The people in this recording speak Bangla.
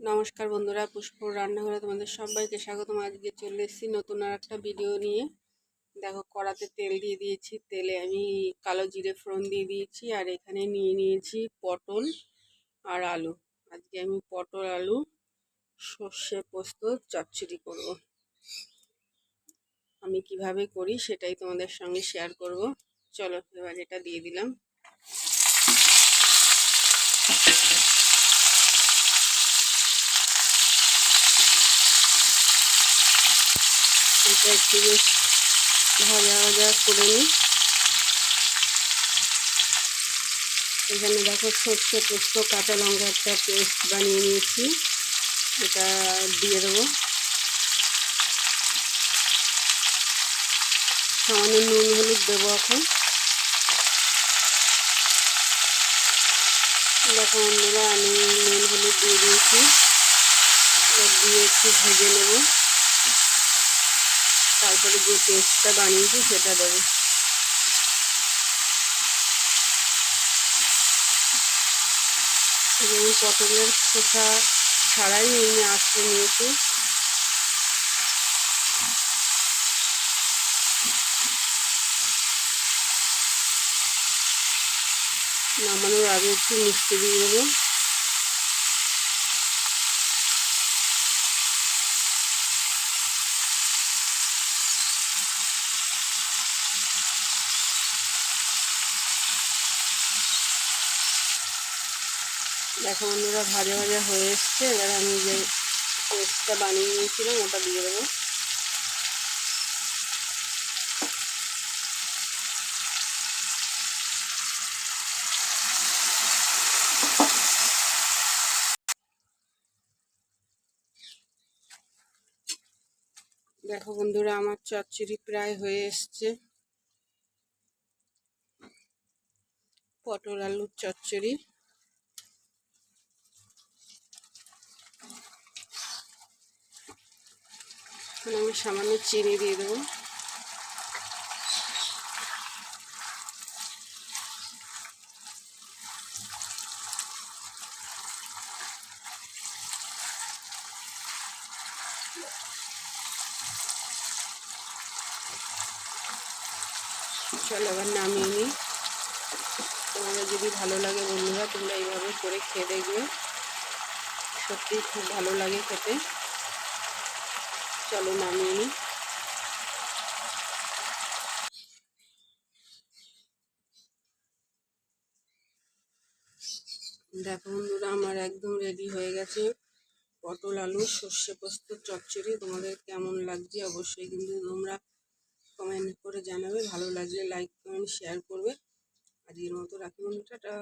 নমস্কার বন্ধুরা পুষ্পর রান্নাঘরে তোমাদের সবাইকে স্বাগতম। আজকে চলে এসেছি নতুন আর একটা ভিডিও নিয়ে। দেখো, কড়াতে তেল দিয়ে দিয়েছি। তেলে আমি কালো জিরে ফোড়ন দিয়ে দিয়েছি আর এখানে নিয়ে নিয়েছি পটল আর আলু। আজকে আমি পটল, আলু, সর্ষে পোস্ত, চচ্চড়ি করব। আমি কীভাবে করি সেটাই তোমাদের সঙ্গে শেয়ার করব। চলো, এবার এটা দিয়ে দিলাম। এটা একটু বেশ ভাজা ভাজা করে নিই। এখানে দেখো সর্ষে পোস্ত, কাঁচা লঙ্কা একটা পেস্ট বানিয়ে নিয়েছি। এটা দিয়ে দেবো। সামান্য নুন, হলুদ দেবো এখন। দেখো অন্যরা আমি নুন, হলুদ দিয়ে দিয়েছি। দিয়ে একটু ভেজে নেব। তারপরে যে পেস্টটা বানিয়েছি সেটা দেবো। এবং পটলের খোসা ছাড়াই এমনি আসতে নিয়েছি। নামানোর আগে একটু মিষ্টি দিয়ে দেবো। দেখো বন্ধুরা, ভাজা ভাজা হয়ে এসছে। এবার আমি যে পেস্টটা বানিয়ে নিয়েছিলাম, ওটা দিয়ে দেবো। দেখো বন্ধুরা, আমার চচ্চড়ি প্রায় হয়ে এসছে। পটল আলুর চচ্চড়ি। এখন আমি সামান্য চিনি দিয়ে দেবো। চলো এবার নামিয়ে নিই। তোমাদের যদি ভালো লাগে বন্ধুরা, তোমরা এইভাবে করে খেয়ে দেখবে। সত্যিই খুব ভালো লাগে খেতে। চলো নামিয়ে নিই। দেখো বন্ধুরা, আমার একদম রেডি হয়ে গেছে। পটল, আলু, সর্ষে পোস্ত, চচ্চড়ি, তোমাদের কেমন লাগছে অবশ্যই কিন্তু তোমরা কমেন্ট করে জানাবে। ভালো লাগলে লাইক কমেন্ট শেয়ার করবে। আজকের মতো রাখি বন্ধুটা